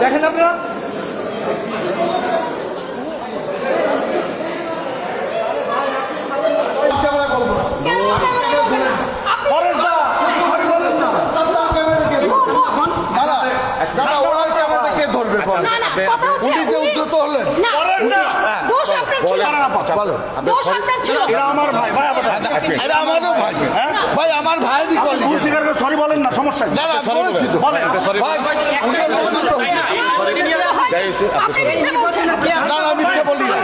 দেখেন আপনারা ক্যামেরা করব না কেন ক্যামেরা করবেন না? আপনি দাদা দাদা ওনার ক্যামেরাটা কে ধরবে বলো? না না কথা হচ্ছে উনি যে উদ্যত হলেন। না দোষ আপনার ছিল। বলো দোষ আপনার ছিল। এরা আমার ভাই ভাই এটা আমারও ভাই। ভাই। আমার ভাই আপনি ভুল স্বীকার করে সরি বলেন না সমস্যা না দাদা বলেছি তো। বলেন। ভাই উনি যে উদ্যত হলেন। আপনি মিথ্যা বলছেন না আমি মিথ্যা বলি না।